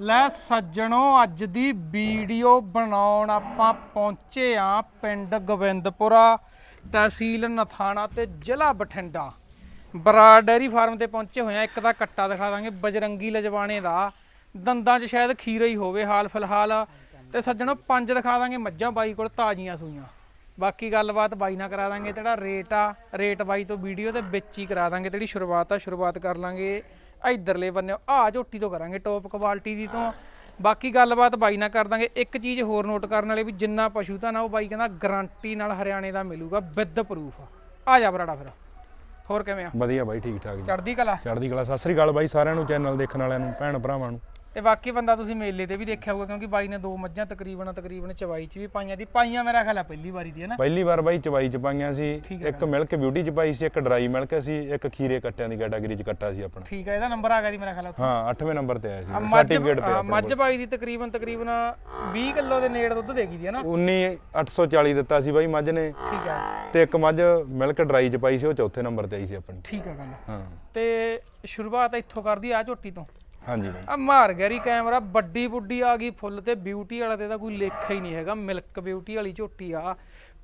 ਲੈ ਸੱਜਣੋ, ਅੱਜ ਦੀ ਵੀਡੀਓ ਬਣਾਉਣ ਆਪਾਂ ਪਹੁੰਚੇ ਆ ਪਿੰਡ ਗੋਬਿੰਦਪੁਰਾ ਤਹਿਸੀਲ ਨਥਾਣਾ ਤੇ ਜ਼ਿਲ੍ਹਾ ਬਠਿੰਡਾ। ਬਰਾੜ ਡੈਰੀ ਫਾਰਮ ਤੇ ਪਹੁੰਚੇ ਹੋਏ ਆ ਇੱਕ ਦਾ ਕੱਟਾ ਦਿਖਾ ਦਾਂਗੇ, ਬਜਰੰਗੀ ਲਜਵਾਣੇ ਦਾ। ਦੰਦਾਂ 'ਚ ਸ਼ਾਇਦ ਖੀਰਾ ਹੀ ਹੋਵੇ ਹਾਲ ਫਿਲਹਾਲ। ਤੇ ਸੱਜਣੋ, ਪੰਜ ਦਿਖਾ ਦਾਂਗੇ ਮੱਝਾਂ ਬਾਈ ਕੋਲ ਤਾਜ਼ੀਆਂ ਸੂਈਆਂ। ਬਾਕੀ ਗੱਲਬਾਤ ਬਾਈ ਨਾਲ ਕਰਾ ਦਾਂਗੇ ਜਿਹੜਾ ਰੇਟ ਆ। ਰੇਟ ਬਾਈ ਤੋਂ ਵੀਡੀਓ ਦੇ ਵਿੱਚ ਹੀ ਕਰਾ ਦਾਂਗੇ ਜਿਹੜੀ ਸ਼ੁਰੂਆਤ ਆ, ਸ਼ੁਰੂਆਤ ਕਰ ਲਾਂਗੇ। ਇਧਰਲੇ ਬੰਨੇ ਆ ਝੋਟੀ ਤੋਂ ਕਰਾਂਗੇ ਟੌਪ ਕੁਆਲਿਟੀ ਦੀ ਤੋਂ। ਬਾਕੀ ਗੱਲਬਾਤ ਬਾਈ ਨਾਲ ਕਰ ਦਾਂਗੇ। ਇੱਕ ਚੀਜ਼ ਹੋਰ ਨੋਟ ਕਰਨ ਵਾਲੀ ਵੀ ਜਿੰਨਾ ਪਸ਼ੂ ਤਾਂ ਨਾ ਉਹ ਬਾਈ ਕਹਿੰਦਾ ਗਾਰੰਟੀ ਨਾਲ ਹਰਿਆਣੇ ਦਾ ਮਿਲੂਗਾ ਵਿਦ ਪ੍ਰੂਫ ਆ ਜਾ ਬਰਾੜਾ ਫਿਰ। ਹੋਰ ਕਿਵੇਂ ਆ? ਵਧੀਆ ਬਾਈ ਠੀਕ ਠਾਕ ਜੀ। ਚੜਦੀ ਕਲਾ? ਚੜ੍ਹਦੀ ਕਲਾ। ਸਤਿ ਸ੍ਰੀ ਅਕਾਲ ਬਾਈ ਸਾਰਿਆਂ ਨੂੰ ਚੈਨਲ ਦੇਖਣ ਵਾਲਿਆਂ ਨੂੰ ਭੈਣ ਭਰਾਵਾਂ ਨੂੰ। ਤੇ ਬਾਕੀ ਬੰਦਾ ਤੁਸੀਂ ਮੇਲੇ ਤੇ ਵੀ ਦੇਖਿਆ ਹੋਊਗਾ ਕਿਉਂਕਿ ਬਾਈ ਨੇ ਦੋ ਮੱਝਾਂ ਤਕਰੀਬਨ ਤਕਰੀਬਨ ਚਵਾਈ ਚ ਵੀ ਪਾਈਆਂ ਦੀ ਪਾਈਆਂ ਮੇਰਾ ਖਿਆਲ ਆ ਪਹਿਲੀ ਵਾਰੀ ਦੀ ਹੈ ਨਾ। ਪਹਿਲੀ ਵਾਰ ਬਾਈ ਚਵਾਈ ਚ ਪਾਈਆਂ ਸੀ। ਠੀਕ ਹੈ ਇੱਕ ਮਿਲਕ ਬਿਊਟੀ ਚ ਪਾਈ ਸੀ ਇੱਕ ਡਰਾਈ ਮਿਲਕ ਸੀ ਇੱਕ ਖੀਰੇ ਕੱਟਿਆਂ ਦੀ ਕੈਟਾਗਰੀ ਚ ਕੱਟਾ ਸੀ ਆਪਣਾ। ਠੀਕ ਹੈ ਇਹਦਾ ਨੰਬਰ ਆ ਗਿਆ ਦੀ ਮੇਰਾ ਖਿਆਲ ਆ ਉੱਥੇ। ਹਾਂ 8ਵੇਂ ਨੰਬਰ ਤੇ ਆਇਆ ਸੀ। ਮੱਝ ਸਰਟੀਫਿਕੇਟ ਆ, ਪਿਆ ਮੱਝ ਬਾਈ ਦੀ ਤਕਰੀਬਨ ਤਕਰੀਬਨ 20 ਕਿਲੋ ਦੇ ਨੇੜ ਦੁੱਧ ਦੇਗੀ ਦੀ ਹੈ ਨਾ। 19840 ਦਿੱਤਾ ਸੀ ਬਾਈ ਮੱਝ ਨੇ। ਠੀਕ ਹੈ। ਤੇ ਇੱਕ ਮੱਝ ਮਿਲਕ ਡਰਾਈ ਚ ਪਾਈ ਸੀ ਉਹ ਚੌਥੇ ਨੰਬਰ ਤੇ ਆਈ ਸੀ ਆਪਣੀ। ਠੀਕ ਹੈ ਗੱਲ। ਹਾਂ। ਤੇ ਸ਼ੁਰੂਆਤ ਇੱਥੋਂ ਕਰਦੀ ਆ ਝੋਟੀ ਤੋਂ। ਹਾਂਜੀ ਬਾਈ। ਆ ਮਾਰ ਗੈਰੀ ਕੈਮਰਾ ਵੱਡੀ ਬੁੱਢੀ ਆ ਗਈ ਫੁੱਲ ਤੇ ਬਿਊਟੀ ਵਾਲਾ ਤੇ ਤਾਂ ਕੋਈ ਲੇਖਾ ਹੀ ਨਹੀਂ ਹੈਗਾ ਮਿਲਕ ਬਿਊਟੀ ਵਾਲੀ ਝੋਟੀ ਆ।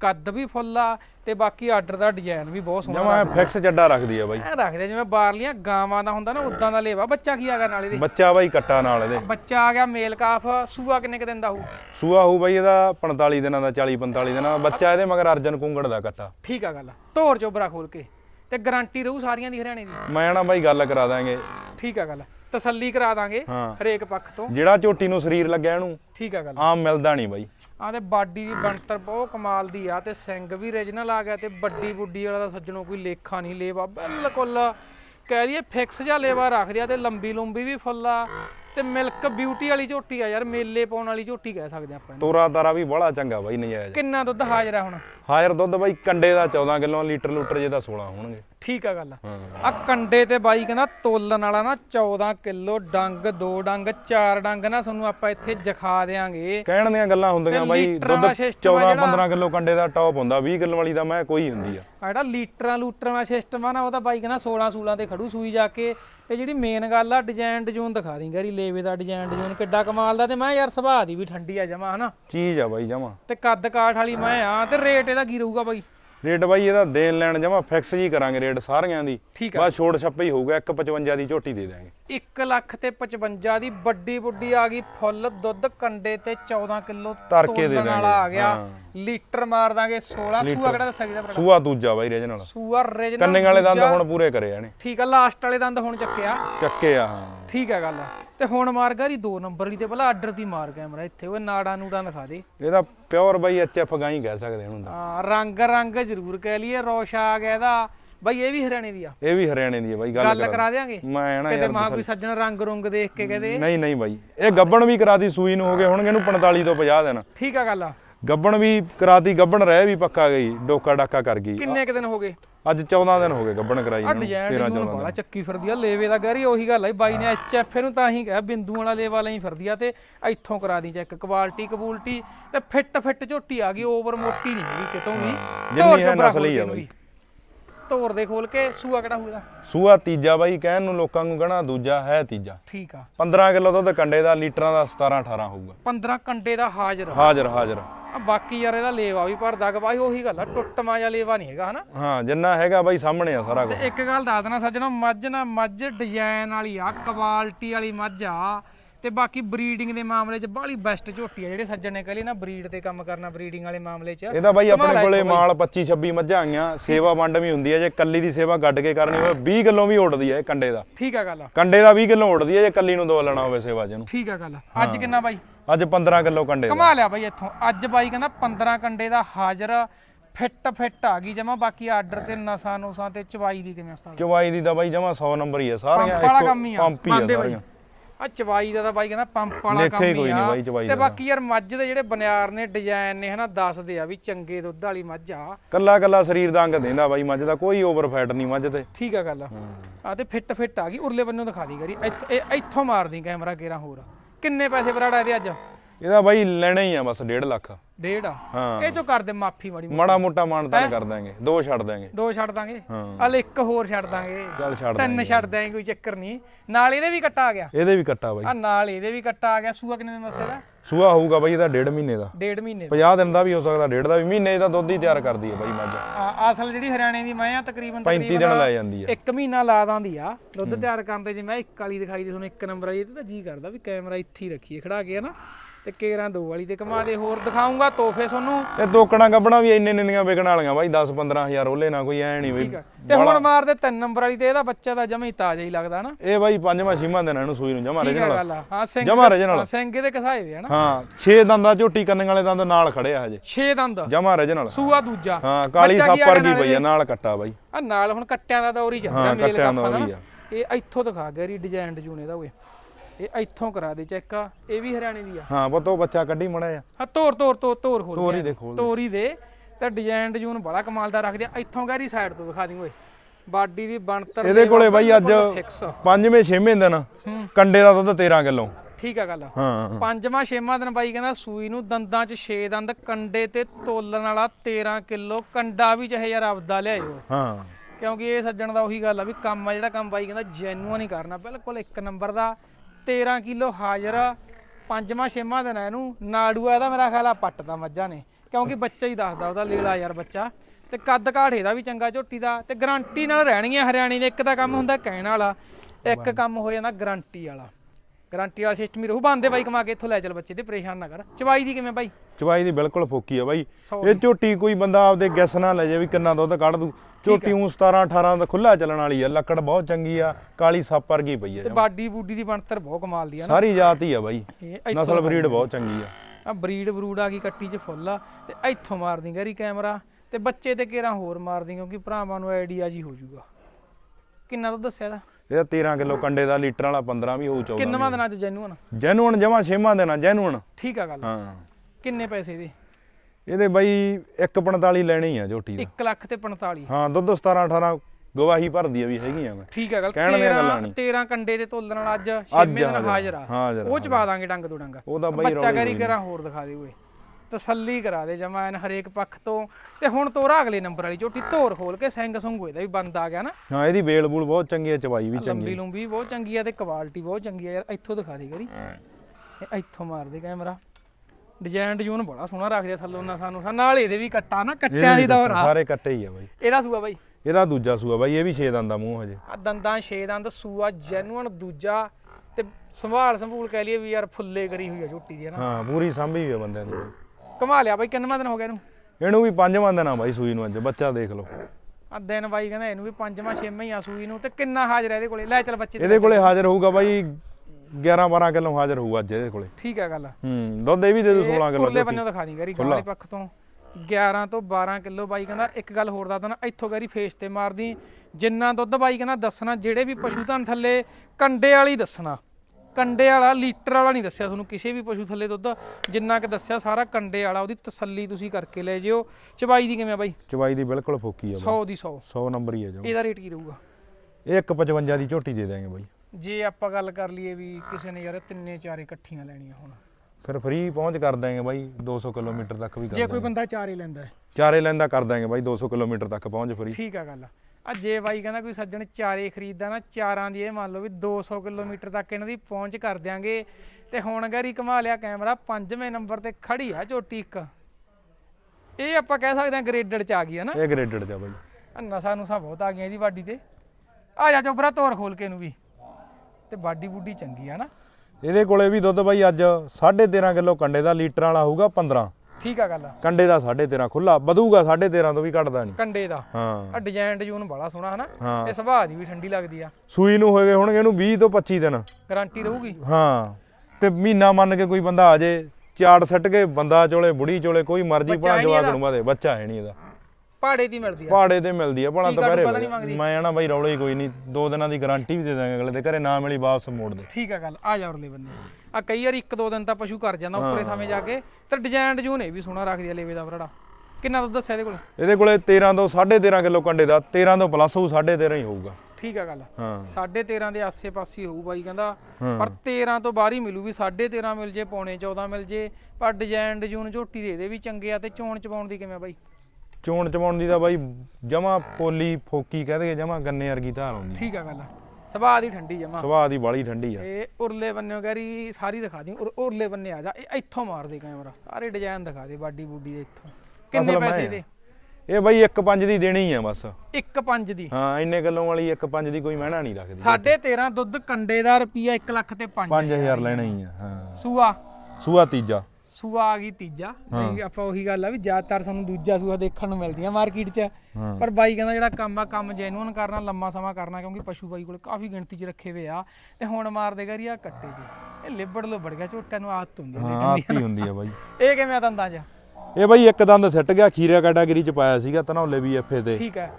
ਕੱਦ ਵੀ ਫੁੱਲ ਆ ਤੇ ਬਾਕੀ ਆਰਡਰ ਦਾ ਡਿਜ਼ਾਈਨ ਵੀ ਬਹੁਤ ਸੋਹਣਾ ਜਮਾ ਫਿਕਸ ਚੱਡਾ ਰੱਖਦੀ ਆ ਬਾਈ। ਐ ਰੱਖਦੇ ਜਿਵੇਂ ਬਾਹਰਲੀਆਂ ਗਾਵਾਂ ਦਾ ਹੁੰਦਾ ਨਾ ਉਦਾਂ ਦਾ ਲੇਵਾ। ਬੱਚਾ ਕੀ ਆ ਗਿਆ ਨਾਲੇ ਦੇ ਬੱਚਾ ਬਾਈ ਕੱਟਾ ਨਾਲ ਇਹਦੇ। ਬੱਚਾ ਆ ਗਿਆ ਮੇਲ ਕਾਫ ਸੂਆ ਕਿੰਨੇ ਕ ਦਿਨ ਦਾ ਹੋਊ? ਸੂਆ ਹੋਊ ਬਾਈ ਇਹਦਾ 45 ਦਿਨਾਂ ਦਾ 40 45 ਦਿਨਾਂ ਦਾ। ਬੱਚਾ ਇਹਦੇ ਮਗਰ ਅਰਜਨ ਕੁੰਗੜ ਦਾ ਕੱਟਾ। ਠੀਕ ਆ ਗੱਲ ਧੋਰ ਚੋਬਰਾ ਖੋਲ ਕੇ ਤੇ ਗਾਰੰਟੀ ਰਹੂ ਸਾਰੀਆਂ ਦੀ ਹਰਿਆਣੇ ਦੀ? ਮੈਂ ਨਾ ਬਾਈ ਗੱਲ ਕਰਾ ਦਾਂਗੇ। ਠੀਕ ਆ ਗੱਲ ਤਸੱਲੀ ਕਰਾ ਦਾਂਗੇ ਹਾਂ। ਹਰੇਕ ਪੱਖ ਤੋਂ। ਜਿਹੜਾ ਝੋਟੀ ਨੂੰ ਸਰੀਰ ਲੱਗਿਆ ਇਹਨੂੰ ਠੀਕ ਆ ਗੱਲ। ਆਮ ਮਿਲਦਾ ਨਹੀਂ ਬਾਈ। ਆ ਤੇ ਬਾਡੀ ਦੀ ਬਣਤਰ ਬਹੁਤ ਕਮਾਲ ਦੀ ਆ ਤੇ ਸਿੰਗ ਵੀ ਰੀਜਨਲ ਆ ਗਿਆ ਤੇ ਵੱਡੀ ਬੁੱਡੀ ਵਾਲਾ ਤਾਂ ਸੱਜਣੋ ਕੋਈ ਲੇਖਾ ਨਹੀਂ ਲੇਵਾ। ਬਿਲਕੁਲ ਕਹਿ ਲਈਏ ਫਿਕਸ ਜਿਹਾ ਲੇਵਾ ਰੱਖਦੇ ਆ ਤੇ ਲੰਬੀ ਲੰਬੀ ਵੀ ਫੁੱਲ ਆ ਤੇ ਮਿਲਕ ਬਿਊਟੀ ਵਾਲੀ ਝੋਟੀ ਆ ਯਾਰ ਮੇਲੇ ਪਾਉਣ ਵਾਲੀ ਝੋਟੀ ਕਹਿ ਸਕਦੇ ਆਪਾਂ ਇਹਨੂੰ। ਤੋਰਾ ਤਾਰਾ ਵੀ ਬੜਾ ਚੰਗਾ ਬਾਈ ਨਜਾਇਜ਼। ਕਿੰਨਾ ਦੁੱਧ ਹਾਜ਼ਰ ਆ ਹੁਣ? ਹਾਜ਼ਰ ਦੁੱਧ ਬਾਈ ਕੰਡੇ ਦਾ 14 ਕਿਲੋ ਲੀਟਰ ਲੂਟਰ ਜੇ ਦਾ 16 ਹੋਣਗੇ। ਠੀਕ ਆ ਗੱਲ। ਆ ਕੰਡੇ ਤੇ ਬਾਈ ਕਹਿੰਦਾ ਤੋਲਣ ਵਾਲਾ ਨਾ 14 ਕਿਲੋ ਡੰਗ ਦੋ ਡੰਗ ਚਾਰ ਡੰਗ ਨਾ ਤੁਹਾਨੂੰ ਆਪਾਂ ਇੱਥੇ ਜਖਾ ਦੇਾਂਗੇ ਕਹਿਣ ਦੀਆਂ ਗੱਲਾਂ ਹੁੰਦੀਆਂ ਬਾਈ ਦੁੱਧ ਦਾ system ਆ 14 ਜਿਹੜਾ। 15 ਕਿਲੋ ਕੰਡੇ ਦਾ ਟੌਪ ਹੁੰਦਾ 20 ਕਿਲੋ ਵਾਲੀ ਦਾ ਮੈਂ ਕੋਈ ਹੁੰਦੀ ਆ। ਆ ਜਿਹੜਾ ਲੀਟਰਾਂ ਲੂਟਰਾਂ ਦਾ ਸਿਸਟਮ ਆ ਨਾ ਉਹ ਤਾਂ ਬਾਈ ਕਹਿੰਦਾ 16 16 ਤੇ ਖੜੂ ਸੂਈ ਜਾ ਕੇ। ਤੇ ਜਿਹੜੀ ਮੇਨ ਗੱਲ ਆ ਡਿਜ਼ਾਈਨ ਡਿਜ਼ਾਈਨ ਦਿਖਾ ਦੀ ਗਰੀ ਲੇਵੇ ਦਾ ਡਿਜ਼ਾਈਨ ਡਿਜ਼ਾਈਨ ਕਿੱਡਾ ਕਮਾਲ ਦਾ। ਤੇ ਮੈਂ ਯਾਰ ਸੁਭਾਅ ਦੀ ਵੀ ਠੰਡੀ ਆ ਜਮਾ ਹਨਾ? ਚੀਜ਼ ਆ ਬਾਈ ਜਮਾ। ਤੇ ਕੱਦ ਕਾਠ ਵਾਲੀ ਮੈਂ ਆ ਤੇ ਰੇਟ ਇਹਦਾ ਕੀ ਰਹੂਗਾ ਬਾਈ? ਰੇਟ ਬਾਈ ਇਹਦਾ ਦੇਣ ਲੈਣ ਜਮਾ ਫਿਕਸ ਜੀ ਕਰਾਂਗੇ ਰੇਟ ਸਾਰੀਆਂ ਦੀ। ਠੀਕ ਆ। ਬਸ ਛੋੜ ਛੱਪੇ ਹੀ ਹੋਊਗਾ 155 ਦੀ ਝੋਟੀ ਦੇ ਦਾਂਗੇ 1 ਲੱਖ ਤੇ 55 ਦੀ ਵੱਡੀ ਬੁੱਡੀ ਆ ਗਈ ਫੁੱਲ ਦੁੱਧ ਕੰਡੇ ਤੇ 14 ਕਿਲੋ ਧਰ ਕੇ ਦੇ ਵਾਲਾ ਦਾਂਗੇ। ਆ ਗਿਆ। ਲੀਟਰ ਮਾਰ ਦਾਂਗੇ 16 ਸੂਆ ਕਿਹੜਾ ਦੱਸਿਆ ਜੀ ਸੂਆ ਦੂਜਾ ਬਾਈ ਰੀਜਨਲ। ਸੂਆ ਰੀਜਨਲ ਕੰਨੇ ਵਾਲੇ ਦੰਦ ਹੁਣ ਪੂਰੇ ਕਰੇ ਇਹਨੇ। ਠੀਕ ਆ ਲਾਸਟ ਵਾਲੇ ਦੰਦ ਹੁਣ ਚੱਕਿਆ। ਚੱਕੇ ਆ ਹਾਂ। ਠੀਕ ਹੈ ਗੱਲ। ਤੇ ਹੁਣ ਮਾਰ ਗਾਰੀ ਦੋ ਨੰਬਰ ਦੀ ਤੇ ਭਲਾ ਆਰਡਰ ਦੀ ਮਾਰ ਕੈਮਰਾ ਇੱਥੇ। ਉਹ ਨਾੜਾ ਨੂੜਾ ਦਿਖਾ ਦੇ। ਇਹਦਾ ਪਿਓਰ ਬਾਈ ਐਚਐਫ ਗਾਂ ਹੀ ਕਹਿ ਸਕਦੇ ਇਹਨੂੰ ਤਾਂ। ਹਾਂ ਰੰਗ ਰੰਗ ਜ਼ਰੂਰ ਕਹਿ ਲਈਏ ਰੋਸ਼ਾ ਆ ਗਿਆ ਇਹਦਾ। ਬਈ ਇਹ ਵੀ ਹਰਿਆਣੇ ਦੀ ਆ। ਇਹ ਵੀ ਹਰਿਆਣੇ ਦੀ ਹੈ ਬਾਈ ਗੱਲ ਕਰਾ। ਦੇਾਂਗੇ ਮੈਂ ਨਾ ਕਿਤੇ ਯਾਰ ਮਾਂ ਕੋਈ ਸੱਜਣ ਰੰਗ ਰੁੰਗ ਦੇਖ ਕੇ ਕਹਦੇ। ਨਹੀਂ ਨਹੀਂ ਬਾਈ। ਇਹ ਗੱਬਣ ਵੀ ਕਰਾਤੀ ਸੂਈ ਨੂੰ ਹੋ ਗਏ ਹੋਣਗੇ ਇਹਨੂੰ 45 ਤੋਂ 50 ਦਿਨ ਠੀਕ ਆ ਗੱਲ ਗੱਬਣ ਵੀ ਕਰਾਤੀ ਗੱਬਣ ਰਹਿ ਵੀ ਪੱਕਾ ਗਈ ਡੋਕਾ ਡਾਕਾ ਕਰ ਗਈ। ਕਿੰਨੇ ਕ ਦਿਨ ਹੋ ਗਏ? ਅੱਜ 14 ਦਿਨ ਹੋ ਗਏ ਗੱਬਣ ਕਰਾਈ ਨੂੰ ਡਿਜ਼ਾਈਨ 13 ਨੂੰ 14 ਬੜਾ ਚੱਕੀ ਫਿਰਦੀ ਆ ਲੇਵੇ ਦਾ ਗਾਰੀ ਉਹੀ ਗੱਲ ਆ ਬਾਈ ਨੇ ਐਚਐਫ ਨੂੰ ਤਾਂ ਹੀ ਕਿਹਾ ਬਿੰਦੂ ਵਾਲਾ ਲੇਵਾ ਲਈ ਫਿਰਦੀ ਆ ਤੇ ਇੱਥੋਂ ਕਰਾ ਦੀ ਚੈੱਕ ਕੁਆਲਿਟੀ ਕਬੂਲਟੀ ਤੇ ਫਿੱਟ ਫਿੱਟ ਝੋਟੀ ਆ ਗਈ ਓਵਰ ਮੋਟੀ ਨਹੀਂ ਹੈਗੀ ਕਿਤੋਂ ਵੀ। ਜਿੰਨੀ ਹੈ ਨਸਲੀ ਆ ਬਾਈ। ਧੋਰ ਦੇ ਖੋਲ ਕੇ ਸੂਆ ਕਿਹੜਾ ਹੋਊਗਾ? ਸੂਆ ਤੀਜਾ ਬਾਈ ਕਹਿਣ ਨੂੰ ਲੋਕਾਂ ਨੂੰ ਕਹਣਾ ਦੂਜਾ ਹੈ ਤੀਜਾ। ਠੀਕ ਆ। 15 ਕਿਲੋ ਦੁੱਧ ਕੰਡੇ ਦਾ ਲੀਟਰਾਂ ਦਾ 17 18 ਹੋਊਗਾ। 15 ਕੰਡੇ ਦਾ ਹਾਜ਼ਰ। ਹਾਜ਼ਰ ਹਾਜ਼ਰ। ਆ ਬਾਕੀ ਯਾਰ ਇਹਦਾ ਲੇਵਾ ਵੀ ਭਰਦਾ ਗਵਾਹੀ ਉਹੀ ਗੱਲ ਆ ਟੁੱਟਮਾ ਜਾਂ ਲੇਵਾ ਨਹੀਂ ਹੈਗਾ ਹਨਾ? ਹਾਂ ਜਿੰਨਾ ਹੈਗਾ ਬਾਈ ਸਾਹਮਣੇ ਆ ਸਾਰਾ ਕੁਝ ਤੇ ਇੱਕ ਗੱਲ ਦੱਸ ਦੇਣਾ ਸੱਜਣੋ ਮੱਝ ਨਾ ਮੱਝ ਡਿਜ਼ਾਈਨ ਵਾਲੀ ਆ ਕੁਆਲਿਟੀ ਵਾਲੀ ਮੱਝ ਆ। ਤੇ ਬਾਕੀ ਬਰੀਡਿੰਗ ਦੇ ਮਾਮਲੇ 'ਚ ਬਾਹਲੀ ਬੈਸਟ ਝੋਟੀ ਆ ਜਿਹੜੇ ਸੱਜਣ ਨੇ ਕਹਲੀ ਨਾ ਬਰੀਡ ਤੇ ਕੰਮ ਕਰਨਾ ਬਰੀਡਿੰਗ ਵਾਲੇ ਮਾਮਲੇ 'ਚ। ਇਹਦਾ ਬਾਈ ਆਪਣੇ ਆ ਕੋਲੇ ਮਾਲ 25 26 ਮੱਝਾਂ ਆਈਆਂ ਸੇਵਾ ਵੰਡ ਵੀ ਹੁੰਦੀ ਹੈ ਜੇ ਕੱਲੀ ਦੀ ਸੇਵਾ ਗੱਡ ਕੇ ਕਰਨੀ ਹੋਵੇ 20 ਕਿਲੋ ਵੀ ਉੱਡਦੀ ਹੈ ਕੰਡੇ ਦਾ। ਠੀਕ ਆ ਗੱਲ ਕੰਡੇ ਦਾ 20 ਕਿਲੋ ਉੱਡਦੀ ਹੈ ਜੇ ਕੱਲੀ ਨੂੰ ਦੋ ਲੈਣਾ ਹੋਵੇ ਸੇਵਾ ਚ ਨੂੰ ਠੀਕ ਆ ਗੱਲ ਅੱਜ ਕਿੰਨਾ ਬਾਈ? ਅੱਜ 15 ਕਿਲੋ ਕੰਡੇ ਦਾ। ਕਮਾ ਲਿਆ ਬਾਈ ਇੱਥੋਂ। ਅੱਜ ਬਾਈ ਕਹਿੰਦਾ 15 ਕੰਡੇ ਦਾ ਹਾਜ਼ਰ ਫਿੱਟ ਫਿੱਟ ਆ ਗਈ ਜਮਾ। ਬਾਕੀ ਆਰਡਰ ਤੇ ਨਸਾਂ ਨੁਸਾਂ ਤੇ ਚਵਾਈ ਦੀ ਕਿਵੇਂ ਉਸਤਾਦ? ਚਵਾਈ ਦੀ ਤਾਂ ਬਾਈ ਜਮਾ 100 ਨੰਬਰ ਹੀ ਹੈ ਸਾਰੀਆਂ ਆ। ਪੰਪ ਹੀ ਆ ਸਾਰੀਆਂ। ਆ ਚਵਾਈ ਦਾ ਤਾਂ ਬਾਈ ਕਹਿੰਦਾ ਪੰਪ ਵਾਲਾ ਕੰਮ ਹੀ ਕੋਈ ਆ। ਨਹੀਂ ਬਾਈ ਚਵਾਈ ਤੇ ਬਾਕੀ ਯਾਰ ਮੱਝ ਦੇ ਜਿਹੜੇ ਬਨਿਆਰ ਨੇ ਡਿਜ਼ਾਈਨ ਨੇ ਹਨਾ ਦੱਸਦੇ ਆ ਵੀ ਚੰਗੇ ਦੁੱਧ ਵਾਲੀ ਮੱਝ ਆ। ਕੱਲਾ ਕੱਲਾ ਸਰੀਰ ਦਾ ਅੰਗ ਦੇਂਦਾ ਬਾਈ ਮੱਝ ਦਾ ਕੋਈ ਓਵਰ ਫੈਟ ਨਹੀਂ ਮੱਝ ਤੇ। ਠੀਕ ਆ ਗੱਲ ਆ। ਤੇ ਫਿੱਟ ਫਿੱਟ ਆ ਗਈ ਉਰਲੇ ਬੰਨੋਂ ਦਿਖਾ ਦੀ ਕਰੀ ਇੱਥੋਂ ਮਾਰਦੀ ਕੈਮਰਾ ਕੇਰਾ ਹੋਰ। ਕਿੰਨੇ ਪੈਸੇ ਬਰਾੜਾ ਇਹਦੇ ਅੱਜ? ਇਹਦਾ ਬਾਈ ਲੈਣਾ ਹੀ ਆ ਬਸ 1.5 ਲੱਖ। ਡੇਢ? ਆ ਹਾਂ। ਇਹ ਚੋਂ ਕਰਦੇ ਮਾਫੀ ਮਾੜੀ। ਮਾੜਾ ਮੋਟਾ ਮਾਨਤਾਨ ਕਰ ਦਾਂਗੇ ਦੋ ਛੱਡ ਦਾਂਗੇ ਦੋ ਛੱਡ ਦਾਂਗੇ? ਹਾਂ। ਹਲ ਇੱਕ ਹੋਰ ਛੱਡ ਦਾਂਗੇ। ਚੱਲ ਛੱਡ ਤਿੰਨ ਦਾਂਗੇ। ਛੱਡ ਦਾਂਗੇ ਕੋਈ ਚੱਕਰ ਨਹੀਂ। ਨਾਲ ਇਹਦੇ ਵੀ ਕੱਟਾ ਆ ਗਿਆ। ਇਹਦੇ ਵੀ ਕੱਟਾ ਬਾਈ। ਆ ਨਾਲ ਇਹਦੇ ਵੀ ਕੱਟਾ ਆ ਗਿਆ। ਸੂਆ ਕਿੰਨੇ ਦਿਨ ਦੱਸਿਆ ਦਾ ਸੂਆ ਹੋਊਗਾ ਬਾਈ ਇਹਦਾ ਡੇਢ ਮਹੀਨੇ ਦਾ। ਡੇਢ ਮਹੀਨੇ ਦਾ। 50 ਦਿਨ ਦਾ ਵੀ ਹੋ ਸਕਦਾ ਡੇਢ ਦਾ ਵੀ। ਮਹੀਨੇ ਦਾ ਦੁੱਧ ਹੀ ਤਿਆਰ ਕਰਦੀ ਹੈ ਬਾਈ ਮੱਝ। ਆ ਅਸਲ ਜਿਹੜੀ ਹਰਿਆਣੇ ਦੀ ਮੈਂ ਆ ਤਕਰੀਬਨ 35 ਦਿਨ ਲੈ ਜਾਂਦੀ ਹੈ ਇੱਕ ਮਹੀਨਾ ਲਾ ਦਾਂਦੀ ਆ। ਦੁੱਧ ਤਿਆਰ ਕਰਨ ਤੇ ਜੇ ਮੈਂ ਇੱਕ ਵਾਲੀ ਦਿਖਾਈ ਦੇ ਤੁਹਾਨੂੰ ਇੱਕ ਨੰਬਰ ਵਾਲੀ ਤੇ ਤਾਂ ਜੀ ਕਰਦਾ ਵੀ ਕੈਮਰਾ ਇੱਥੇ ਹੀ ਰੱਖੀਏ। ਖੜਾ ਕੇ ਹਨਾ ਤੇ ਕੇਰਾਂ ਦੋ ਵਾਲੀ ਤੇ ਕਮਾ ਦੇ ਹੋਰ ਦਿਖਾਉਂਗਾ ਤੋਹਫੇ ਤੁਹਾਨੂੰ। ਇਹ ਦੋਕਣਾ ਗੱਬਣਾ ਵੀ ਇੰਨੇ ਇੰਨੀਆਂ ਵਿਕਣ ਵਾਲੀਆਂ ਬਾਈ 10 15000 ਉਹਲੇ ਨਾ ਕੋਈ ਐ ਨਹੀਂ ਬਈ। ਠੀਕ ਆ। ਤੇ ਹੁਣ ਮਾਰਦੇ ਤਿੰਨ ਨੰਬਰ ਵਾਲੀ ਤੇ ਇਹਦਾ ਬੱਚਾ ਤਾਂ ਜਮਾ ਹੀ ਤਾਜ਼ਾ ਹੀ ਲੱਗਦਾ ਨਾ। ਇਹ ਬਾਈ ਪੰਜਵਾਂ ਛੇਵਾਂ ਦਿਨ ਇਹਨੂੰ ਸੂਈ ਨੂੰ ਜਮਾ ਠੀਕ ਆ ਰਜਣ ਗੱਲ ਆ। ਹਾਂ ਸਿੰਘ ਜਮਾ ਰਜਣ ਹਾਂ, ਸਿੰਘ ਇਹਦੇ ਕਸਾਏ ਵੇ ਹਨਾ ਹਾਂ 6 ਦੰਦਾਂ ਝੋਟੀ ਕੰਨ ਵਾਲੇ ਦੰਦ ਨਾਲ ਖੜੇ ਆ ਹਜੇ। 6 ਦੰਦ। ਜਮਾ ਰਜਣ ਵਾਲਾ ਸੂਆ ਦੂਜਾ। ਹਾਂ ਕਾਲੀ ਬੱਚਾ ਕੀ ਸੱਪ ਵਰਗੀ ਨਾਲੇ ਪਈ ਆ ਨਾਲ ਕੱਟਾ ਬਾਈ। ਆ ਨਾਲ ਹੁਣ ਕੱਟਿਆਂ ਦਾ ਦੌਰ ਹੀ ਚੱਲ ਰਿਹਾ ਹਾਂ, ਮੇਲ ਕੱਟਿਆਂ ਦਾ ਕੱਪਾਂ ਦਾ ਉਹੀ ਨਾ ਆ। ਇਹ ਇੱਥੋਂ ਦਿਖਾ ਗੈਰੀ ਡਿਜ਼ਾਈਨ ਡਜੂਨੇ ਦਾ ਓਏ। ਇਹ ਇੱਥੋਂ ਕਰਾ ਦੇ ਚੈੱਕ ਇਹ ਵੀ ਹਰਿਆਣੇ ਦੀ ਆ। ਹਾਂ ਪੁੱਤੋ ਬੱਚਾ ਕੱਢੀ ਮੜਾ ਆ ਹਾਂ ਤੋਰ ਤੋਰ ਤੋਰ ਤੋਰ ਖੋਲ ਤੋਰ ਹੀ ਦੇ ਖੋਲ। ਤੋਰੀ ਦੇ। ਤੇ ਡਿਜ਼ਾਈਨ ਡਜੂਨ ਬੜਾ ਕਮਾਲ ਦਾ ਰੱਖਦੇ ਆ। ਇੱਥੋਂ ਗੈਰੀ ਸਾਈਡ ਤੋਂ ਦਿਖਾ ਦੀ ਓਏ। ਬਾਡੀ ਦੀ ਬਣਤਰ ਇਹਦੇ ਕੋਲੇ ਬਾਈ ਅੱਜ ਪੰਜਵੇਂ ਛੇਵੇਂ ਦਿਨ। ਕੰਡੇ ਦਾ ਦੁੱਧ 13 ਕਿਲੋ। ਠੀਕ ਆ ਗੱਲ ਹਾਂ ਪੰਜਵਾਂ ਛੇਵਾਂ ਦਿਨ ਬਾਈ ਕਹਿੰਦਾ ਸੂਈ ਨੂੰ ਦੰਦਾਂ 'ਚ 6 ਦੰਦ ਕੰਡੇ ਤੇ ਤੋਲਣ ਵਾਲਾ 13 ਕਿਲੋ। ਕੰਡਾ ਵੀ ਚਾਹੇ ਯਾਰ ਆਪਦਾ ਲਿਆਇਓ। ਹਾਂ। ਕਿਉਂਕਿ ਇਹ ਸੱਜਣ ਦਾ ਉਹੀ ਗੱਲ ਆ ਵੀ ਕੰਮ ਆ ਜਿਹੜਾ ਕੰਮ ਬਾਈ ਕਹਿੰਦਾ ਜੈਨੂਅਨ ਹੀ ਕਰਨਾ। ਬਿਲਕੁਲ ਇੱਕ ਨੰਬਰ ਦਾ 13 ਕਿਲੋ ਹਾਜ਼ਰ। ਪੰਜਵਾਂ ਛੇਵਾਂ ਦਿਨ ਆ ਇਹਨੂੰ। ਨਾੜੂਆ ਇਹਦਾ ਮੇਰਾ ਖਿਆਲ ਆ ਪੱਟਦਾ ਮੱਝਾਂ ਨੇ ਕਿਉਂਕਿ ਬੱਚਾ ਹੀ ਦੱਸਦਾ ਉਹਦਾ ਲੀਲਾ ਯਾਰ ਬੱਚਾ। ਤੇ ਕੱਦ ਕਾਠੇ ਦਾ ਵੀ ਚੰਗਾ ਝੋਟੀ ਦਾ ਤੇ ਗਾਰੰਟੀ ਨਾਲ ਰਹਿਣਗੀਆਂ ਹਰਿਆਣੇ ਦੇ ਇੱਕ ਦਾ ਕੰਮ ਹੁੰਦਾ ਕਹਿਣ ਵਾਲਾ ਇੱਕ ਕੰਮ ਹੋ ਜਾਂਦਾ ਗਾਰੰਟੀ ਵਾਲਾ। ਗਾਰੰਟੀ ਵਾਲਾ ਸਿਸਟਮ ਹੀ ਰਹੂ। ਬੰਦੇ ਬਾਈ ਕਮਾ ਕੇ ਇੱਥੋਂ ਲੈ ਚੱਲ ਬੱਚੇ ਤੇ ਪਰੇਸ਼ਾਨ ਨਾ ਕਰ। ਚਵਾਈ ਦੀ ਕਿਵੇਂ ਬਾਈ? ਚਵਾਈ ਦੀ ਬਿਲਕੁਲ ਫੋਕੀ ਆ ਬਾਈ। ਇਹ ਝੋਟੀ ਕੋਈ ਬੰਦਾ ਆਪਦੇ ਗੈਸ ਨਾ ਲੈ ਜਾਏ ਵੀ ਕਿੰਨਾ ਦੁੱਧ ਕੱਢ ਦੂ। ਝੋਟੀ ਉਂ 17 18 ਦਾ ਖੁੱਲਾ ਚੱਲਣ ਵਾਲੀ ਆ। ਲੱਕੜ ਬਹੁਤ ਚੰਗੀ ਆ ਕਾਲੀ ਸੱਪ ਵਰਗੀ ਪਈ ਆ ਤੇ ਬਾਡੀ ਬੂਡੀ ਦੀ ਬਣਤਰ ਬਹੁਤ ਕਮਾਲ ਦੀ ਆ ਨਾ। ਸਾਰੀ ਜਾਤ ਹੀ ਆ ਬਾਈ। ਨਸਲ ਬਰੀਡ ਬਹੁਤ ਚੰਗੀ ਆ। ਆ ਬਰੀਡ ਬਰੂਡ ਆ ਗਈ ਕੱਟੀ ਚ ਫੁੱਲ ਆ ਤੇ ਇੱਥੋਂ ਮਾਰ ਦੀ ਗਰੀ ਕੈਮਰਾ। ਤੇ ਬੱਚੇ ਤੇ ਕੇਰਾ ਹੋਰ ਮਾਰ ਦੀ ਕਿਉਂਕਿ ਭਰਾਵਾਂ ਨੂੰ ਆਈਡੀਆ ਜੀ ਹੋ ਜਾਊਗਾ ਕਿੰਨਾ ਦੁੱਧ ਦੱਸਿਆ ਦਾ ਇਹਦਾ 13 ਕਿਲੋ ਕੰਡੇ ਦਾ ਲੀਟਰ ਵਾਲਾ 15 ਵੀ ਹੋਊ 14 ਕਿੰਨਵਾਂ ਦਿਨਾਂ ਚ ਜੈਨੂਨ ਜੈਨੂਨ ਜਮਾ ਛੇਵਾਂ ਦੇਣਾ ਜੈਨੂਨ ਠੀਕ ਆ ਗੱਲ। ਹਾਂ। ਕਿੰਨੇ ਪੈਸੇ ਦੇ ਇਹਦੇ ਬਾਈ 145 ਲੈਣੀ ਆ ਝੋਟੀ ਦਾ। 1 ਲੱਖ ਤੇ 45 ਹਾਂ ਦੁੱਧ 17 18 ਗਵਾਹੀ ਭਰਦੀ ਆ ਵੀ ਹੈਗੀ ਆ ਮੈਂ। ਠੀਕ ਆ ਗੱਲ। ਕਹਿਣ ਦੀਆਂ ਗੱਲਾਂ 13 ਨਹੀਂ। 13 ਕੰਡੇ ਤੇ ਤੋਲਣ ਵਾਲਾ ਅੱਜ 6ਵੇਂ ਦਿਨ ਹਾਜ਼ਰ ਆ। ਉਹ ਚ ਪਾ ਦਾਂਗੇ ਡੰਗ ਤੋਂ ਡੰਗ। ਉਹਦਾ ਬਾਈ ਬੱਚਾ ਕਰੀ ਕਰਾਂ ਹੋਰ ਦਿਖਾ ਦੇ ਓਏ। ਤਸੱਲੀ ਕਰਾ ਦੇ ਜਮਾ ਐਨ ਹਰੇਕ ਪੱਖ ਤੋਂ। ਤੇ ਹੁਣ ਤੋਰਾ ਅਗਲੇ ਨੰਬਰ ਵਾਲੀ ਝੋਟੀ ਧੋਰ ਖੋਲ ਕੇ ਸਿੰਘ ਸੰਗ ਇਹਦਾ ਵੀ ਬੰਦ ਆ ਗਿਆ ਨਾ। ਹਾਂ ਇਹਦੀ ਬੇਲ ਬੂਲ ਬਹੁਤ ਚੰਗੀ ਆ ਚਵਾਈ ਵੀ ਚੰਗੀ ਲੰਬੀ ਲੰਬੀ ਬਹੁਤ ਚੰਗੀ ਆ ਤੇ ਕੁਆਲਿਟੀ ਬਹੁਤ ਚੰਗੀ ਆ ਯਾਰ ਇੱਥੋਂ ਦਿਖਾ ਦੇ ਕਰੀ। ਇੱਥੋਂ ਮਾਰ ਦੇ ਕੈਮਰਾ। ਡਿਜ਼ਾਈਨ ਡਿਜ਼ੂਨ ਬੜਾ ਸੋਹਣਾ ਰੱਖਦੇ ਥੱਲੋਂ ਨਾ ਸਾਨੂੰ। ਨਾਲ ਇਹਦੇ ਵੀ ਕੱਟਾ ਨਾ ਕੱਟਿਆਂ ਦੀ ਦੌਰ ਆ ਸਾਰੇ ਕੱਟੇ ਹੀ ਆ ਬਾਈ। ਇਹਦਾ ਸੂਆ ਬਾਈ? ਇਹਦਾ ਦੂਜਾ ਸੂਆ ਬਾਈ ਇਹ ਵੀ 6 ਦੰਦ ਦਾ ਮੂੰਹ ਹਜੇ। ਆ ਦੰਦਾਂ ਛੇ ਦੰਦ ਸੂਆ ਜੈਨੂਅਨ ਦੂਜਾ। ਤੇ ਸੰਭਾਲ ਸੰਭੂਲ ਕਹਿ ਲਈਏ ਵੀ ਯਾਰ ਫੁੱਲੇ ਕਰੀ ਹੋਈ ਆ ਝੋਟੀ ਦੀ ਨਾ? ਹਾਂ ਪੂਰੀ ਸਾਂਭੀ ਹੋਈ ਆ ਬੰਦਿਆਂ ਦੀ। ਕਮਾ ਲਿਆ ਬਾਈ ਕਿੰਨਵਾਂ ਦਿਨ ਹੋ ਗਿਆ ਇਹਨੂੰ? ਇਹਨੂੰ ਵੀ ਪੰਜਵਾਂ ਦਿਨ ਆ ਬਾਈ ਸੂਈ ਨੂੰ ਅੱਜ ਬੱਚਾ ਦੇਖ ਲਓ। ਆ ਦਿਨ ਬਾਈ ਕਹਿੰਦਾ ਇਹਨੂੰ ਵੀ ਪੰਜਵਾਂ ਛੇਵਾਂ ਹੀ ਆ ਸੂਈ ਨੂੰ ਤੇ ਕਿੰਨਾ ਹਾਜ਼ਰ ਹੈ ਇਹਦੇ ਕੋਲੇ? ਲੈ ਚੱਲ ਬੱਚੇ ਇਹਦੇ ਕੋਲੇ ਹਾਜ਼ਰ ਹੋਊਗਾ ਬਾਈ 11 12 ਕਿਲੋ ਹਾਜ਼ਰ ਹੋਊਗਾ ਅੱਜ ਇਹਦੇ ਕੋਲੇ। ਠੀਕ ਆ ਗੱਲ। ਹੂੰ ਦੁੱਧ ਇਹ ਵੀ ਦੇ ਦੂ 16 ਕਿਲੋ ਉਰਲੇ ਬੰਨੋਂ ਦਿਖਾ ਦੀ ਗਰੀ ਗਾਂ ਵਾਲੇ ਪੱਖ ਤੋਂ। 11 ਤੋਂ 12 ਕਿਲੋ ਬਾਈ ਕਹਿੰਦਾ ਇੱਕ ਗੱਲ ਹੋਰ ਦੱਸ ਦਣਾ ਇੱਥੋਂ ਗਰੀ ਫੇਸ ਤੇ ਮਾਰਦੀ। ਜਿੰਨਾ ਦੁੱਧ ਬਾਈ ਕਹਿੰਦਾ ਦੱਸਣਾ ਜਿਹੜੇ ਵੀ ਪਸ਼ੂ ਧਨ ਥੱਲੇ ਕੰਡੇ ਵਾਲੀ ਦੱਸਣਾ। ਕੰਡੇ ਵਾਲਾ ਲੀਟਰ ਵਾਲਾ ਨਹੀਂ ਦੱਸਿਆ ਤੁਹਾਨੂੰ ਕਿਸੇ ਵੀ ਪਸ਼ੂ ਥੱਲੇ ਦੁੱਧ ਜਿੰਨਾ ਕਿ ਦੱਸਿਆ ਸਾਰਾ ਕੰਡੇ ਵਾਲਾ ਉਹਦੀ ਤਸੱਲੀ ਤੁਸੀਂ ਕਰਕੇ ਲੈ ਜਿਓ। ਚਬਾਈ ਦੀ ਕਿਵੇਂ ਆ ਬਾਈ? ਚਵਾਈ ਦੀ ਬਿਲਕੁਲ ਫੋਕੀ ਆ 100 ਦੀ 100 100 ਨੰਬਰ ਹੀ ਆ ਜੋ ਇਹਦਾ ਰੇਟ ਕੀ ਰਹੂਗਾ? ਇਹ 155 ਦੀ ਝੋਟੀ ਦੇ ਦਾਂਗੇ ਬਾਈ। ਜੇ ਆਪਾਂ ਗੱਲ ਕਰ ਲਈਏ ਵੀ ਕਿਸੇ ਨੇ ਯਾਰ ਤਿੰਨੇ ਚਾਰੇ ਇਕੱਠੀਆਂ ਲੈਣੀਆਂ ਹੁਣ। ਫਿਰ ਫ੍ਰੀ ਪਹੁੰਚ ਕਰ ਦਾਂਗੇ ਬਾਈ 200 ਕਿਲੋਮੀਟਰ ਤੱਕ ਵੀ ਕਰ ਜੇ ਕੋਈ ਦਾਂਗੇ ਬੰਦਾ ਚਾਰੇ ਲੈਂਦਾ ਹੈ। ਚਾਰੇ ਲੈਂਦਾ ਕਰ ਦਾਂਗੇ ਬਾਈ 200 ਕਿਲੋਮੀਟਰ ਤੱਕ ਪਹੁੰਚ ਫ੍ਰੀ। ਠੀਕ ਆ ਗੱਲ ਆ ਜੇ ਬਾਈ ਕਹਿੰਦਾ ਕੋਈ ਸੱਜਣ ਚਾਰੇ ਖਰੀਦਦਾ ਨਾ ਚਾਰਾਂ ਦੀ ਇਹ ਮੰਨ ਲਓ ਵੀ 200 ਕਿਲੋਮੀਟਰ ਤੱਕ ਇਹਨਾਂ ਦੀ ਪਹੁੰਚ ਕਰ ਦਿਆਂਗੇ। ਤੇ ਹੁਣ ਗਰੀ ਕਮਾ ਲਿਆ ਕੈਮਰਾ ਪੰਜਵੇਂ ਨੰਬਰ ਤੇ ਖੜੀ ਆ ਝੋਟੀ ਇੱਕ। ਇਹ ਆਪਾਂ ਕਹਿ ਸਕਦੇ ਹਾਂ ਗ੍ਰੇਡਡ ਚ ਆ ਗਈ ਹੈ ਨਾ? ਇਹ ਗ੍ਰੇਡਡ ਤੇ ਆ ਬਾਈ। ਨਸਾਂ ਨੂਸਾਂ ਬਹੁਤ ਆ ਗਈਆਂ ਇਹਦੀ ਬਾਡੀ ਤੇ। ਆ ਜਾ ਚੋਬਰਾ ਤੋਰ ਖੋਲ ਕੇ ਇਹਨੂੰ ਵੀ। ਤੇ ਬਾਡੀ ਬੁੱਡੀ ਚੰਗੀ ਆ ਨਾ। ਇਹਦੇ ਕੋਲੇ ਵੀ ਦੁੱਧ ਬਾਈ ਅੱਜ 13.5 ਕਿਲੋ ਕੰਡੇ ਦਾ ਲੀਟਰ ਵਾਲਾ ਹੋਊਗਾ 15 ਠੀਕ ਆ ਗੱਲ। ਕੰਡੇ ਦਾ 13.5 ਖੁੱਲਾ ਵਧੂਗਾ 13.5 ਤੋਂ ਵੀ ਘਟਦਾ ਨਹੀਂ। ਕੰਡੇ ਦਾ। ਹਾਂ। ਆ ਡਿਜ਼ਾਈਨ ਡਿਜ਼ੂਨ ਬੜਾ ਸੋਹਣਾ ਹਨਾ। ਇਹ ਸੁਭਾਅ ਦੀ ਵੀ ਠੰਡੀ ਲੱਗਦੀ ਆ। ਸੂਈ ਨੂੰ ਹੋਏ ਹੋਣਗੇ ਇਹਨੂੰ 20 ਤੋਂ 25 ਦਿਨ। ਗਾਰੰਟੀ ਰਹੂਗੀ? ਹਾਂ। ਤੇ ਮਹੀਨਾ ਮੰਨ ਕੇ ਕੋਈ ਬੰਦਾ ਆ ਜੇ ਚਾੜ ਸੱਟ ਕੇ ਬੰਦਾ ਚੋਲੇ ਬੁੜੀ ਚੋਲੇ ਕੋਈ ਮਰਜ਼ੀ ਬੱਚਾ ਭਾ ਹੈ ਨੀ ਜਵਾਕ? ਨੂੰ ਬਾਦੇ ਬੱਚਾ ਹੈ ਨਹੀਂ ਇਹਦਾ। ਪਹਾੜੇ ਦੀ ਮਿਲਦੀ ਆ। ਪਹਾੜੇ ਤੇ ਮਿਲਦੀ ਆ ਭਲਾ ਦੁਪਹਿਰੇ? ਮੈਂ ਆਣਾ ਬਾਈ ਰੌਲੇ ਕੋਈ ਨਹੀਂ ਦੋ ਦਿਨਾਂ ਦੀ ਗਾਰੰਟੀ ਵੀ ਦੇ ਦਾਂਗੇ ਅਗਲੇ ਦੇ ਘਰੇ ਨਾ ਮਿਲੀ ਵਾਪਸ ਮੋੜ ਦੇ। ਠੀਕ ਆ ਗੱਲ ਆ ਜਾ ਉਰਲੇ ਬੰਨੇ। ਆ ਕਈ ਵਾਰ ਇੱਕ ਦੋ ਦਿਨ ਤਾਂ ਪਸ਼ੂ ਕਰ ਜਾਂਦਾ ਉੱਪਰੇ ਥਾਵੇਂ ਜਾ ਕੇ। ਤੇ ਡਿਜ਼ਾਈਨ ਡਜੂਨ ਇਹ ਵੀ ਸੋਹਣਾ ਰੱਖਦੀ ਆ ਲੇਵੇ ਦਾ ਬਰੜਾ। ਕਿੰਨਾ ਦੁੱਧ ਦੱਸਿਆ ਇਹਦੇ ਕੋਲ? ਇਹਦੇ ਕੋਲੇ 13 ਤੋਂ 13.5 ਕਿਲੋ ਕੰਡੇ ਦਾ 13 ਤੋਂ ਪਲੱਸ ਹੋਊ 13.5 ਹੀ ਹੋਊਗਾ। ਠੀਕ ਆ ਗੱਲ। ਹਾਂ। 13.5 ਦੇ ਆਸੇ-ਪਾਸੇ ਹੋਊ ਬਾਈ ਕਹਿੰਦਾ। ਪਰ 13 ਤੋਂ ਬਾਹਰ ਹੀ ਮਿਲੂ ਵੀ 13.5 ਮਿਲ ਜੇ ਪੌਣੇ 14 ਮਿਲ ਜੇ। ਪਰ ਡਿਜ਼ਾਈਨ ਡਿਜੂਨ ਝੋਟੀ ਦੇ ਦੇ ਵੀ ਚੰਗੇ ਆ ਤੇ ਚੋਣ ਚਪਾਉਣ ਦੀ ਕਿਵੇਂ ਬਾਈ? ਚੋਣ ਚਵਾਉਣ ਦੀ ਤਾਂ ਬਾਈ ਜਮਾ ਪੋਲੀ ਫੋਕੀ ਕਹਦੇ ਜਮਾ ਗੰਨੇ ਵਰਗੀ ਧਾਰ ਆਉਂਦੀ ਠੀਕ ਆ ਗੱਲ ਸੁਭਾਅ ਦੀ ਠੰਡੀ ਜਮਾ ਸੁਭਾਅ ਦੀ ਬਾਲੀ ਠੰਡੀ ਆ। ਇਹ ਉਰਲੇ ਬੰਨਿਓ ਗੈਰੀ ਸਾਰੀ ਦਿਖਾ ਦੀ ਉਰ- ਉਰਲੇ ਬੰਨੇ ਆ ਜਾ ਇਹ ਇੱਥੋਂ ਮਾਰ ਦੇ ਕੈਮਰਾ ਸਾਰੇ ਡਿਜ਼ਾਈਨ ਦਿਖਾ ਦੇ ਬਾਡੀ ਬੂਡੀ ਦੇ ਇੱਥੋਂ। ਕਿੰਨੇ ਪੈਸੇ। ਦੇ? ਇਹ ਬਾਈ 1.5 ਦੀ ਦੇਣੀ ਆ ਬਸ। 1.5 ਦੀ। ਹਾਂ ਇੰਨੇ ਕਿਲੋ ਵਾਲੀ 1.5 ਦੀ ਕੋਈ ਮਹਿਣਾ ਨਹੀਂ ਰੱਖਦੀ। ਸਾਢੇ 13 ਦੁੱਧ ਕੰਡੇ ਦਾ ਰੁਪਿਆ 1 ਲੱਖ ਤੇ 5 5000 ਲੈਣਾ ਹੀ ਆ ਹਾਂ। ਸੂਆ। ਸੂਆ ਤੀਜਾ। ਸੂਆ ਆ ਗਈ ਤੀਜਾ। ਨਹੀਂ ਆਪਾਂ ਉਹੀ ਗੱਲ ਆ ਵੀ ਜ਼ਿਆਦਾਤਰ ਸਾਨੂੰ ਦੂਜਾ ਸੂਆ ਦੇਖਣ ਨੂੰ ਮਿਲਦੀਆਂ ਮਾਰਕੀਟ 'ਚ। ਪਰ ਬਾਈ ਕਹਿੰਦਾ ਜਿਹੜਾ ਕੰਮ ਆ ਕੰਮ ਜੈਨੂਨ ਕਰਨਾ ਲੰਮਾ ਸਮਾਂ ਕਰਨਾ ਕਿਉਂਕਿ ਪਸ਼ੂ ਬਾਈ ਕੋਲ ਕਾਫੀ ਗਿਣਤੀ 'ਚ ਰੱਖੇ ਹੋਏ ਆ। ਤੇ ਹੁਣ ਮਾਰ ਦੇਗਾ ਰੀਆ ਕੱਟੇ ਦੀ। ਇਹ ਲਿਬੜ ਲੁਬੜ ਗਿਆ ਝੋਟਿਆਂ ਨੂੰ ਆਦਤ ਹੁੰਦੀ ਹਾਂ ਹੈ ਆਤੀ ਹੁੰਦੀ ਆ ਬਾਈ। ਇਹ ਕਿਵੇਂ ਆ ਦੰਦਾਂ 'ਚ? ਇਹ ਬਾਈ ਇੱਕ ਦੰਦ ਸਿੱਟ ਗਿਆ ਖੀਰਾ ਕੈਟਾਗਰੀ ਚ ਪਾਇਆ ਸੀਗਾ ਧਨੌਲੇ ਵੀ ਐਫਏ ਤੇ ਠੀਕ ਹੈ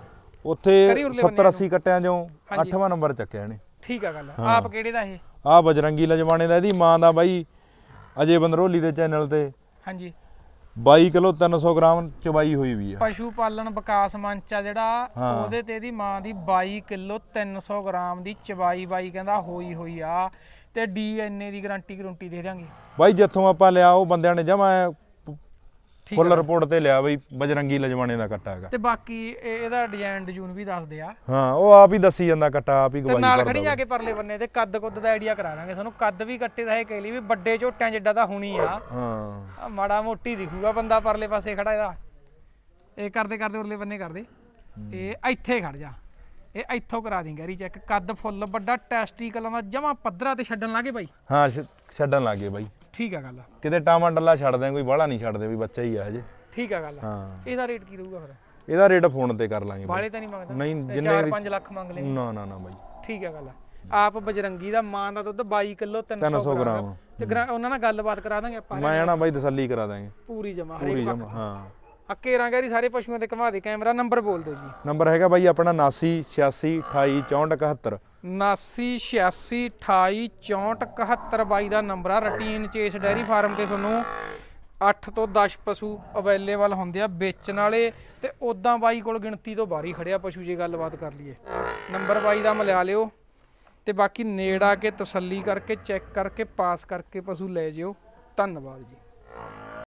ਉੱਥੇ ਕਰੀ ਉਰਲੇ 70 80 ਕੱਟਿਆਂ ਚੋਂ ਹਾਂਜੀ। 8ਵਾਂ ਨੰਬਰ ਚੱਕਿਆ ਇਹਨੇ। ਠੀਕ ਆ ਗੱਲ। ਆਪ ਕਿਹੜੇ ਦਾ ਇਹ? ਆ ਬਜਰੰਗੀ ਲਜਵਾਣੇ ਦਾ ਇਹਦੀ ਮਾਂ ਦਾ ਬਾਈ ਅਜੇ ਬੰਦਰੋਲੀ ਦੇ ਚੈਨਲ ਤੇ ਹਾਂਜੀ। 22 ਕਿਲੋ 300 ਗ੍ਰਾਮ ਚਬਾਈ ਹੋਈ ਵੀ ਆ। ਪਸ਼ੂ ਪਾਲਣ ਵਿਕਾਸ ਮੰਚ ਆ ਜਿਹੜਾ ਹਾਂ। ਉਹਦੇ ਤੇ ਇਹਦੀ ਮਾਂ ਦੀ 22 ਕਿਲੋ 300 ਗ੍ਰਾਮ ਦੀ ਚਬਾਈ ਬਾਈ ਕਹਿੰਦਾ ਹੋਈ ਹੋਈ ਆ। ਤੇ ਡੀਐਨਏ ਦੀ ਗਾਰੰਟੀ ਗਰੰਟੀ ਦੇ ਦਿਆਂਗੇ। ਬਾਈ ਜਿੱਥੋਂ ਆਪਾਂ ਲਿਆ ਉਹ ਬੰਦਿਆਂ ਨੇ ਜਮਾ ਫੁੱਲ ਰਿਪੋਰਟ ਤੇ ਲਿਆ ਬਈ ਬਜਰੰਗੀ ਲਜਵਾਣੇ ਦਾ ਕੱਟਾ ਹੈਗਾ। ਤੇ ਬਾਕੀ ਇਹ- ਇਹਦਾ ਡਿਜ਼ਾਈਨ ਡਿਜੂਨ ਵੀ ਦੱਸਦੇ ਆ। ਹਾਂ ਉਹ ਆਪ ਹੀ ਦੱਸੀ ਜਾਂਦਾ ਕੱਟਾ ਆਪ ਹੀ ਤੇ ਗਵਾਹੀ ਨਾਲ ਖੜੀ ਜਾ ਕੇ ਪਰਲੇ ਬੰਨੇ ਤੇ ਕੱਦ ਕੁੱਦ ਦਾ ਆਈਡੀਆ ਕਰਾ ਦਾਂਗੇ ਸਾਨੂੰ। ਕੱਦ ਵੀ ਕੱਟੇ ਦਾ ਇਹ ਕਹਿ ਲਈ ਵੀ ਵੱਡੇ ਝੋਟਿਆਂ ਜਿੱਡਾ ਤਾਂ ਹੁਣੀ ਆ। ਹਾਂ। ਆਹ ਮਾੜਾ ਮੋਟੀ ਦਿਖੂਗਾ ਬੰਦਾ ਪਰਲੇ ਪਾਸੇ ਖੜਾ ਇਹਦਾ। ਇਹ ਕਰਦੇ ਕਰਦੇ ਉਰਲੇ ਬੰਨੇ ਕਰਦੇ। ਇਹ ਇੱਥੇ ਖੜ ਜਾ। ਇਹ ਇੱਥੋਂ ਕਰਾ ਦੀ ਗੈਰੀ ਚੈੱਕ ਕੱਦ ਫੁੱਲ ਵੱਡਾ ਟੈਸਟੀਕਲਾਂ ਦਾ ਜਮਾ ਪੱਧਰਾ ਤੇ ਛੱਡਣ ਲਾਗੇ ਬਾਈ। ਹਾਂ ਛ- ਛੱਡਣ ਲੱਗੇ ਬਾਈ। ਠੀਕ ਆ ਗੱਲ। ਕਿਤੇ ਟਾਮਾ ਡੱਲਾ ਛੱਡਦੇ ਆ, ਕੋਈ ਬਾਹਲਾ ਨਹੀਂ ਛੱਡਦੇ ਵੀ ਬੱਚਾ ਹੀ ਆ ਹਜੇ। ਠੀਕ ਆ ਗੱਲ। ਹਾਂ। ਇਹਦਾ ਰੇਟ ਕੀ ਰਹੂਗਾ ਫਿਰ? ਇਹਦਾ ਰੇਟ ਫੋਨ ਤੇ ਕਰ ਲਾਂਗੇ ਬਾਈ। ਬਾਲੇ ਤਾਂ ਨਹੀਂ ਮੰਗਦਾ? ਨਹੀਂ, ਜਿੰਨੇ ਚਾਰ ਦੀ- 5 ਲੱਖ ਮੰਗ ਲੈ ਨਾ ਨਾ ਨਾ ਬਾਈ। ਠੀਕ ਆ ਗੱਲ। ਆਪ ਬਜਰੰਗੀ ਦਾ ਮਾਂ ਦਾ ਦੁੱਧ 22 ਕਿਲੋ 300 300 ਗ੍ਰਾਮ। ਤੇ ਗ੍ਰਾ- ਉਹਨਾਂ ਨਾਲ ਗੱਲਬਾਤ ਕਰਾ ਦਾਂਗੇ ਆਪਾਂ। ਮੈਂ ਆਣਾ ਬਾਈ ਤਸੱਲੀ ਕਰਾ ਦਾਂਗੇ। ਪੂਰੀ ਜਮਾ ਪੂਰੀ ਹਰੇਕ ਜਮਾ ਹਾਂ। ਅੱਕੇ ਰਾਂਗਾਰੀ ਸਾਰੇ ਪਸ਼ੂਆਂ ਤੇ ਘਮਾ ਦੇ ਕੈਮਰਾ ਨੰਬਰ ਬੋਲ ਦਿਓ ਜੀ। ਨੰਬਰ ਹੈਗਾ ਬਾਈ ਆਪਣਾ 79 86 28 64 71 79 86 28 64 71 ਬਾਈ ਦਾ ਨੰਬਰ ਆ। ਰਟੀਨ ਚੇਸ ਡੈਰੀ ਫਾਰਮ ਤੇ ਤੁਹਾਨੂੰ 8 ਤੋਂ 10 ਪਸ਼ੂ ਅਵੇਲੇਬਲ ਹੁੰਦੇ ਆ ਵੇਚਣ ਵਾਲੇ ਤੇ ਉਦਾਂ ਬਾਈ ਕੋਲ ਗਿਣਤੀ ਤੋਂ ਬਾਹਰ ਹੀ ਖੜਿਆ ਪਸ਼ੂ ਜੇ ਗੱਲਬਾਤ ਕਰ ਲਈਏ। ਨੰਬਰ ਬਾਈ ਦਾ ਮਿਲਾ ਲਿਓ ਤੇ ਬਾਕੀ ਨੇੜ ਆ ਕੇ ਤਸੱਲੀ ਕਰਕੇ ਚੈੱਕ ਕਰਕੇ ਪਾਸ ਕਰਕੇ ਪਸ਼ੂ ਲੈ ਜਿਓ। ਧੰਨਵਾਦ ਜੀ।